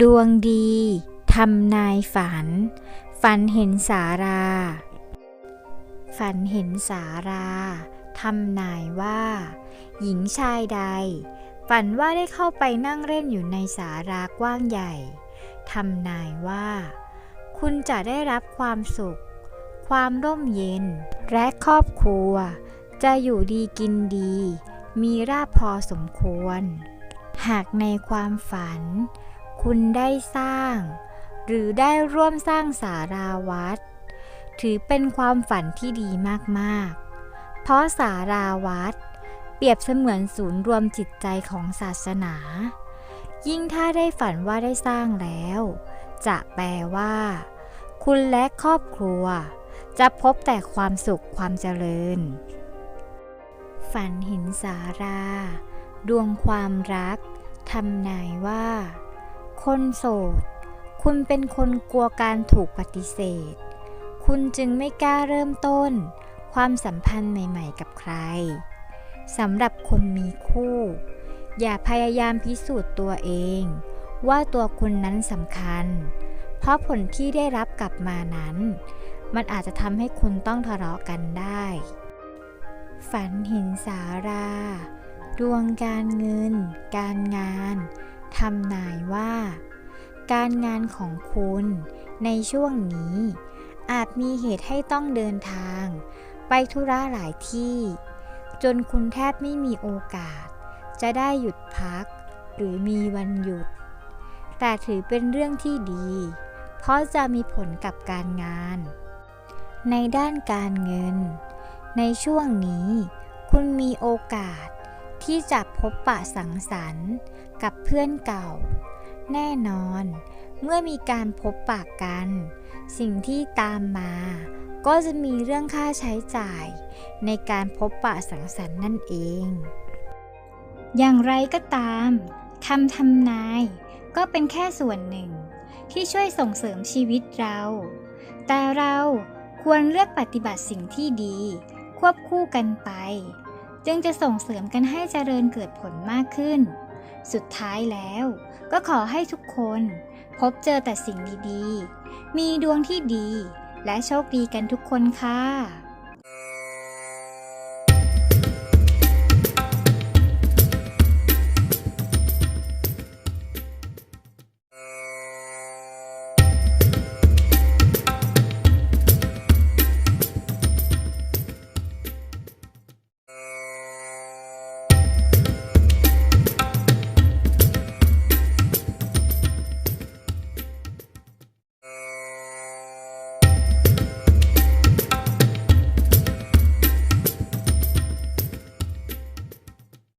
ดวงดีทำนายฝัน ฝันเห็นสารา ฝันเห็นสาราทำนายว่า หญิงชายใด ฝันว่าได้เข้าไปนั่งเล่นอยู่ในสารากว้างใหญ่ทำนายว่า คุณจะได้รับความสุข ความร่มเย็น และครอบครัว จะอยู่ดีกินดี มีราบพอสมควร หากในความฝัน คุณได้สร้าง หรือได้ร่วมสร้างสาราวัด ถือเป็นความฝันที่ดีมากๆ เพราะสาราวัด เปรียบเสมือนศูนย์รวมจิตใจของศาสนา ยิ่งถ้าได้ฝันว่าได้สร้างแล้ว จะแปลว่า คุณและครอบครัว จะพบแต่ความสุขความเจริญ ฝันเห็นสารา ดวงความรักทำนายว่า คนโสด คุณเป็นคนกลัวการถูกปฏิเสธ คุณจึงไม่กล้าเริ่มต้น ความสัมพันธ์ใหม่ๆกับใครสำหรับคนมีคู่ อย่าพยายามพิสูจน์ตัวเอง ว่าตัวคุณนั้นสำคัญ เพราะผลที่ได้รับกลับมานั้น มันอาจจะทำให้คุณต้องทะเลาะกันได้ ฝันห็นสารา ดวงการเงิน การงานำนายว่า การงานของคุณในช่วงนี้ อาจมีเหตุให้ต้องเดินทาง ไปธุระหลายที่ จนคุณแทบไม่มีโอกาส จะได้หยุดพัก หรือมีวันหยุด แต่ถือเป็นเรื่องที่ดี เพราะจะมีผลกับการงาน ในด้านการเงิน ในช่วงนี้ คุณมีโอกาส ที่จะพบปะสังสรรค์ กับเพื่อนเก่า แน่นอน เมื่อมีการพบปะกัน สิ่งที่ตามมา ก็จะมีเรื่องค่าใช้จ่าย ในการพบปะสังสรรค์นั่นเอง อย่างไรก็ตามคำทำนาย ก็เป็นแค่ส่วนหนึ่ง ที่ช่วยส่งเสริมชีวิตเรา แต่เราควรเลือกปฏิบัติสิ่งที่ดี ควบคู่กันไป จึงจะส่งเสริมกันให้เจริญเกิดผลมากขึ้น สุดท้ายแล้วก็ขอให้ทุกคน พบเจอแต่สิ่งดีๆ มีดวงที่ดี และโชคดีกันทุกคนค่ะ